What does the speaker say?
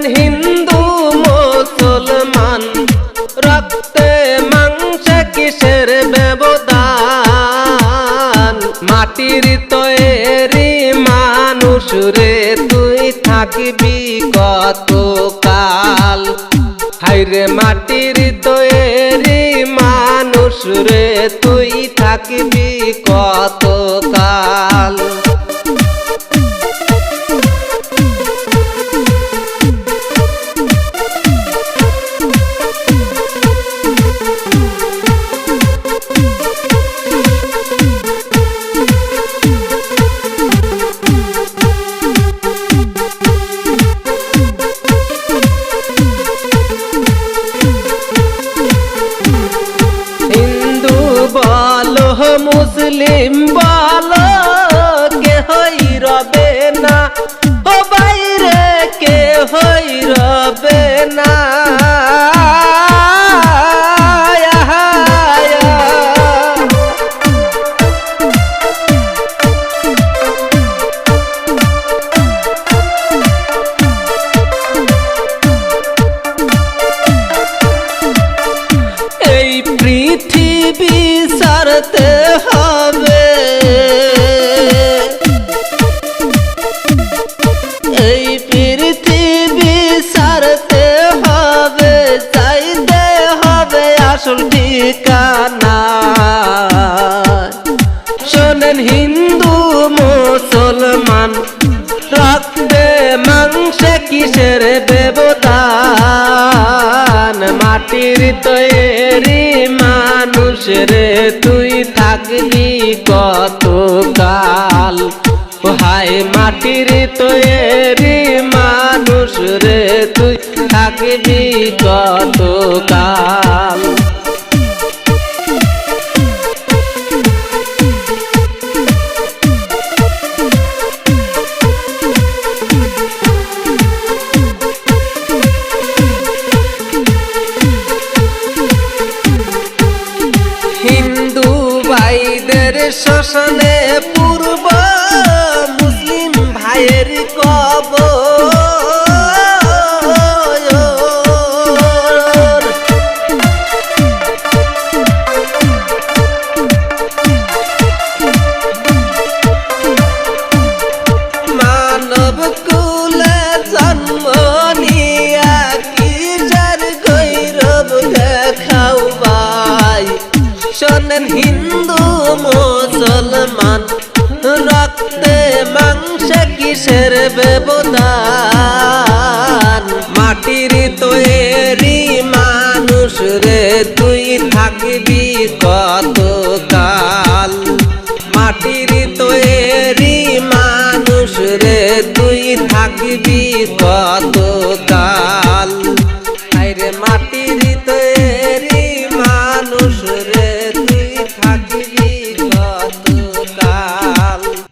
শোনেন হিন্দু মুসলমান, রক্তে মাংসে কিসের ব্যবধান? মাটির তৈরি মানুষ রে, তুই থাকবি কত কাল হাইরে মাটির তৈরি মানুষ রে, তুই থাকবি কত মুসলিম বলো কে হই রবে না। ও বাইরে কে হই রবে না। এই পৃথিবী আসল ঠিকানা। শোনেন হিন্দু মুসলমান রক্তে মাংসে কিসের ব্যবধান? মাটির তৈরি মানুষ রে, তুই থাকবি কত কাল হায়, মাটির তৈরি মানুষ রে, তুই থাকবি কত কাল ভাইদের শোষণে পূর্ব মুসলিম ভাইয়ের শোনেন হিন্দু, মুসলমান, রক্তে মাংসে কিসের ব্যবধান? মাটির তৈরি মানুষ রে, তুই থাকবি কত কাল মাটির তৈরি মানুষ রে, তুই থাকবি কত